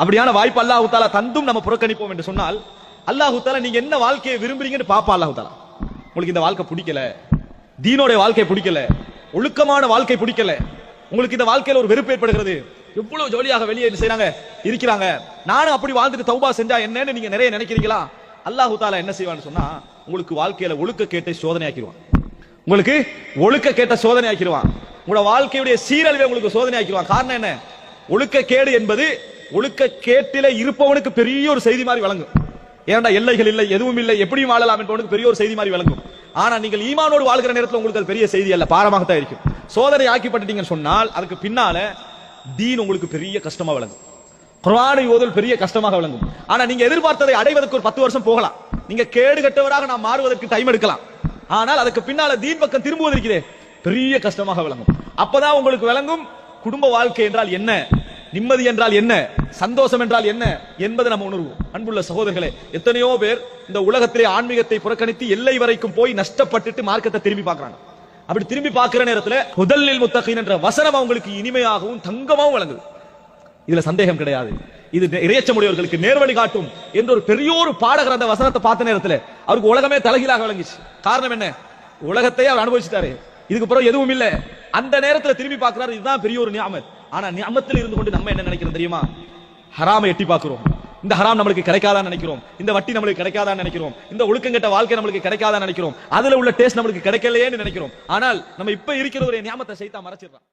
அப்படியான வாய்ப்பு அல்லாஹு தாலா தந்தும் நம்ம புறக்கணிப்போம் என்று சொன்னால் அல்லாஹு தாலா நீங்க என்ன வாழ்க்கையை விரும்புறீங்கன்னு பாப்பா அல்லாஹு தாலா உங்களுக்கு இந்த வாழ்க்கை பிடிக்கல. தீனோட வாழ்க்கை பிடிக்கல. ஒழுக்கமான வாழ்க்கை பிடிக்கல. உங்களுக்கு இந்த வாழ்க்கையில ஒரு வெறுப்பு ஏற்படுகிறது. எவ்வளவு ஜோலியாக வெளியே என்ன இருக்கிறாங்க. நானும் அப்படி வாழ்ந்துட்டு தௌபா செஞ்சா என்னன்னு நீங்க நிறைய நினைக்கிறீங்களா? அல்லாஹு தாலா என்ன செய்வான்னு சொன்னா உங்களுக்கு வாழ்க்கையில ஒழுக்க கேட்டை சோதனையாக்கிடுவான் உங்களுக்கு ஒழுக்க கேட்ட சோதனை ஆக்கிடுவான் உங்களோட வாழ்க்கையுடைய சீரழிவை உங்களுக்கு சோதனை ஆக்கிடுவான் காரணம் என்ன? ஒழுக்க கேடு என்பது ஒழுக்க கேட்டில இருப்பவனுக்கு பெரிய ஒரு செய்தி மாதிரி வழங்கும் ஏன்டா எல்லைகள் இல்லை எதுவும் இல்லை எப்படியும் வாழலாம் என்பவனுக்கு பெரிய ஒரு செய்தி மாதிரி வழங்கும் ஆனா நீங்கள் ஈமானோடு வாழ்கிற நேரத்தில் உங்களுக்கு அது பெரிய செய்தி அல்ல பாரமாகத்தான் இருக்கும். சோதனை ஆக்கிப்பட்டுட்டீங்கன்னு சொன்னால் அதுக்கு பின்னால தீன் உங்களுக்கு பெரிய கஷ்டமா விளங்கும். குரானை ஓதல் பெரிய கஷ்டமாக விளங்கும். ஆனா நீங்க எதிர்பார்த்ததை அடைவதற்கு ஒரு பத்து வருஷம் போகலாம். நீங்க கேடு கட்டவராக நாம் மாறுவதற்கு டைம் எடுக்கலாம். ஆனால் அதுக்கு பின்னால தீன் பக்கம் திரும்புவது பெரிய கஷ்டமாக விளங்கும். அப்பதான் உங்களுக்கு விளங்கும் குடும்ப வாழ்க்கை என்றால் என்ன? நிம்மதி என்றால் என்ன? சந்தோஷம் என்றால் என்ன? என்பதை நம்ம உணர்வோம். அன்புள்ள சகோதரர்களே எத்தனையோ பேர் இந்த உலகத்திலே ஆன்மீகத்தை புறக்கணித்து எல்லை வரைக்கும் போய் நஷ்டப்பட்டுட்டு மார்க்கத்தை திரும்பி பார்க்கறாங்க. அப்படி திரும்பி பார்க்கிற நேரத்துல முதலில் முத்தகின் என்ற வசனம் அவங்களுக்கு இனிமையாகவும் தங்கமாகவும் வழங்குது இதுல சந்தேகம் கிடையாது. இது இறையச்சமுடையவர்களுக்கு நேர்வழி காட்டும் என்ற ஒரு பெரிய ஒரு பாடகர் அந்த வசனத்தை பார்த்த நேரத்துல அவருக்கு உலகமே தலைகீழாக விளங்கிச்சு. காரணம் என்ன? உலகத்தையே அவர் அனுபவிச்சுட்டாரு. இதுக்கு பிறகு எதுவும் இல்லை. அந்த நேரத்துல திரும்பி பார்க்கிறாரு. இதுதான் பெரிய ஒரு நியாமத். ஆனா நியமத்தில் இருந்து கொண்டு நம்ம என்ன நினைக்கிறோம் தெரியுமா? ஹராமை எட்டி பார்க்கிறோம். இந்த ஹராம் நம்மளுக்கு கிடைக்காதான்னு நினைக்கிறோம். இந்த வட்டி நம்மளுக்கு கிடைக்காதான்னு நினைக்கிறோம். இந்த ஒழுக்கங்கெட்ட வாழ்க்கை நம்மளுக்கு கிடைக்காதான்னு நினைக்கிறோம். அதுல உள்ள டேஸ்ட் நம்மளுக்கு கிடைக்கலையேன்னு நினைக்கிறோம். ஆனால் நம்ம இப்ப இருக்கிற ஒரு நியாமத்தை செய்தா மறைச்சிடலாம்